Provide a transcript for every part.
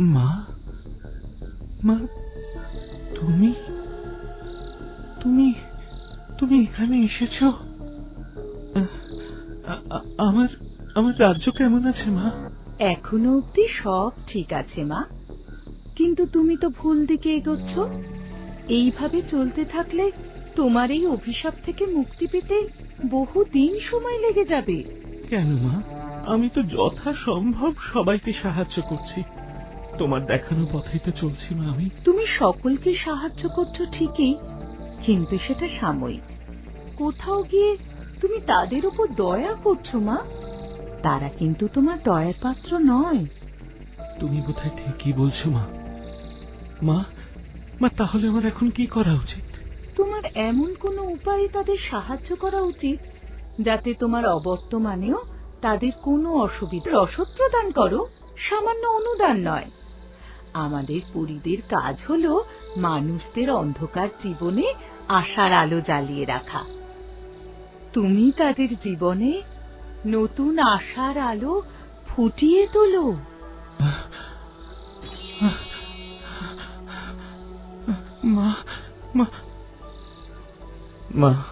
মা? মা তুমি? তুমি তুমি এখানে এসেছ? আমার আমার রাজ্য কেমন আছে মা? এখনও অব্দি সব ঠিক আছে মা। কিন্তু তুমি তো ভুল দিকে এগোচ্ছ। এইভাবে চলতে থাকলে তোমার এই অভিশাপ থেকে মুক্তি পেতে বহু দিন সময় লেগে যাবে। কেন মা? আমি তো যথাসম্ভব সবাইকে সাহায্য করছি। তোমার দেখানো পথেই তো চলছি মা আমি। তুমি সকলকে সাহায্য করছ ঠিকই কিন্তু সেটা সাময়িক। কোথাও গিয়ে তুমি তাদের উপর দয়া করছ মা? তারা কিন্তু তোমার দয়ার পাত্র নয়। তুমি বোধহয় ঠিকই বলছো মা। মা মা তাহলে আমার এখন কি করা উচিত? তোমার এমন কোনো উপায়ে তাদের সাহায্য করা উচিত যাতে তোমার অবর্তমানেও তাদের কোনো অসুবিধা রসদ প্রদান করো সামান্য অনুদান নয়। আমাদের পরিদের কাজ হলো মানুষদের অন্ধকার জীবনে আশার আলো জ্বালিয়ে রাখা। তুমি তাদের জীবনে নতুন আশার আলো ফুটিয়ে তোলো। মা মা। মা,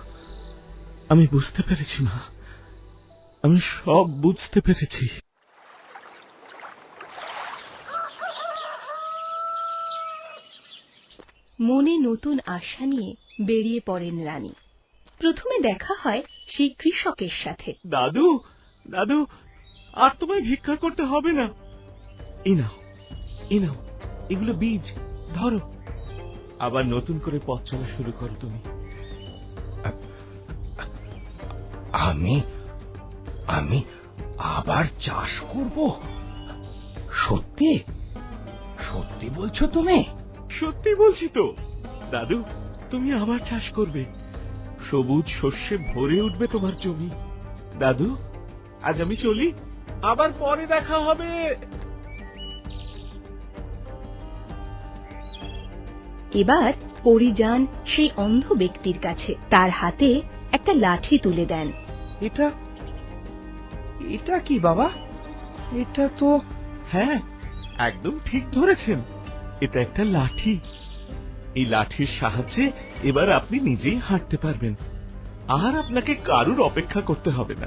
আমি বুঝতে পেরেছি, মা। আমি সব বুঝতে পেরেছি। মনে নতুন আশা নিয়ে বেরিয়ে পড়েন রানী। প্রথমে দেখা হয় সেই কৃষকের সাথে। দাদু দাদু আর তোমায় ভিক্ষা করতে হবে না। এই নাও এই নাও এগুলো বীজ ধরো। আবার নতুন করে পথ চলা শুরু করো তুমি। আমি আমি আবার চাষ করব? সত্যি? সত্যি বলছো তুমি? সত্যি বলছি তো। দাদু তুমি আবার চাষ করবে। সবুজ শস্যে ভরে উঠবে তোমার জমি। দাদু আজ আমি চলি। আবার পরে দেখা হবে। এবার পরি যান সেই অন্ধ ব্যক্তির কাছে। তার হাতে একটা লাঠি তুলে দেন। এটা এটা কি বাবা? এটা তো হ্যাঁ একদম ঠিক ধরেছেন। এটা একটা লাঠি। এই লাঠির সাহায্যে এবার আপনি নিজেই হাঁটতে পারবেন। আর আপনাকে কারুর অপেক্ষা করতে হবে না।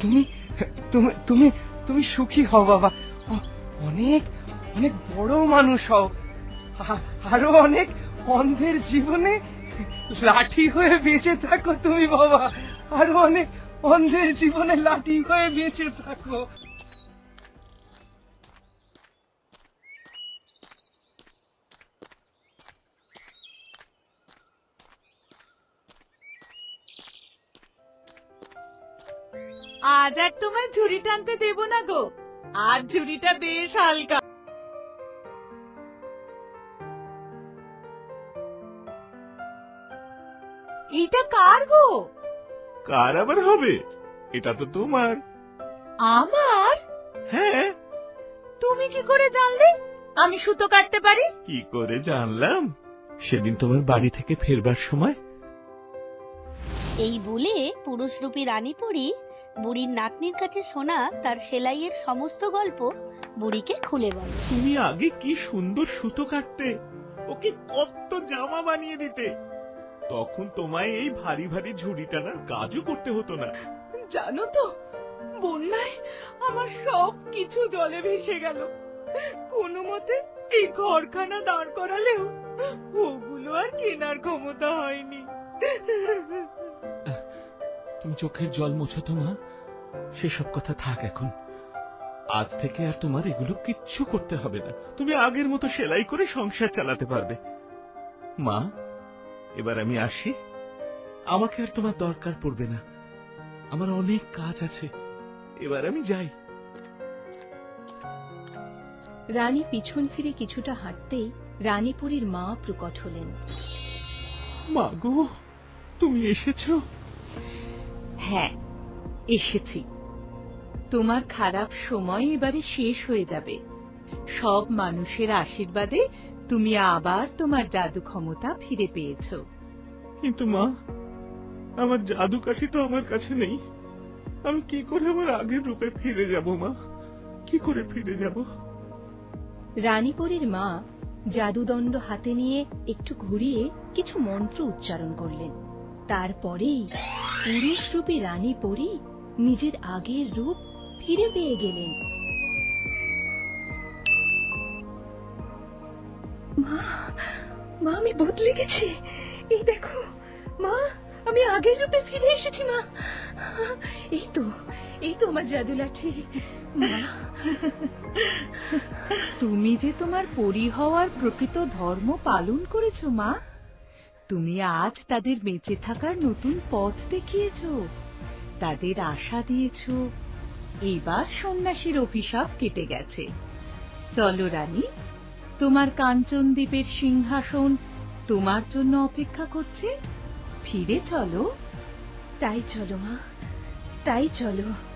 তুমি তুমি তুমি তুমি সুখী হও, বাবা। অনেক অনেক বড় মানুষ হও। আরও অনেক অন্ধের জীবনে লাঠি হয়ে বেঁচে থাকো তুমি, বাবা। আরও অনেক অন্ধের জীবনে লাঠি হয়ে বেঁচে থাকো। আজ আর তোমার ঝুড়ি টানতে দেব না গো। আর ঝুড়িটা বেশ হালকা। এটা কার গো? কার আবার হবে? এটা তো তোমার। আমার? হ্যাঁ। তুমি কি করে জানলে? আমি সুতো কাটতে পারি? কি করে জানলাম? সেদিন তোমার বাড়ি থেকে ফেরবার সময় এই বলে পুরুষরূপী রানীপুরী বুড়ির নাতনির কাছে শোনা তার সেলাইয়ের সমস্ত গল্প বুড়িকে খুলে বলে। তুমি আগে কি সুন্দর সুতো কাটতে? ওকে কত জামা বানিয়ে দিতে। তখন তোমায় এই ভারী ভারী ঝুড়ি টানার কাজও করতে হতো না। জানো তো বন্যায় আমার সব কিছু জলে ভেসে গেল। কোনো মতে এই ঘরখানা দাঁড় করালেও ওগুলো আর কেনার ক্ষমতা হয়নি। তুমি চোখের জল মোছো তো মা। সেসব কথা থাক এখন। আজ থেকে আর তোমার এগুলো কিচ্ছু করতে হবে না। তুমি আগের মতো সেলাই করে সংসার চালাতে পারবে। মা এবার আমি আসি। আমাকে আর তোমার দরকার পড়বে না। আমার অনেক কাজ আছে। এবার আমি যাই। রানী পিছন ফিরে কিছুটা হাঁটতেই রানীপুরীর মা প্রকট হলেন। মা গো তুমি এসেছ? হ্যাঁ এসেছি। তোমার খারাপ সময় এবারে শেষ হয়ে যাবে। সব মানুষের আশীর্বাদে তুমি আবার তোমার জাদু ক্ষমতা ফিরে পেয়েছ। কিন্তু মা আমার জাদু কাঠি তো আমার কাছে নেই। আমি কি করে আমার আগের রূপে ফিরে যাব মা? কি করে ফিরে যাব? রানীপুরীর মা জাদুদণ্ড হাতে নিয়ে একটু ঘুরিয়ে কিছু মন্ত্র উচ্চারণ করলেন। তারপরেই পুরুষরূপী রানী পরী নিজের আগের রূপ ফিরে পেয়ে গেলেন। মা মা, আমি বদলে গেছি। এই দেখো, মা, আমি আগের রূপে ফিরে এসেছি, মা। এই তো এই তো আমার জাদু লাঠি তুমি যে তোমার পরি হওয়ার প্রকৃত ধর্ম পালন করেছ, মা। তুমি আজ তাদের বেঁচে থাকার নতুন পথ দেখিয়েছ। তাদের আশা দিয়েছ। এবার সন্ন্যাসীর অভিশাপ কেটে গেছে। চলো রানী, তোমার কাঞ্চন দ্বীপের সিংহাসন তোমার জন্য অপেক্ষা করছে। ফিরে চলো। তাই চলো মা, তাই চলো।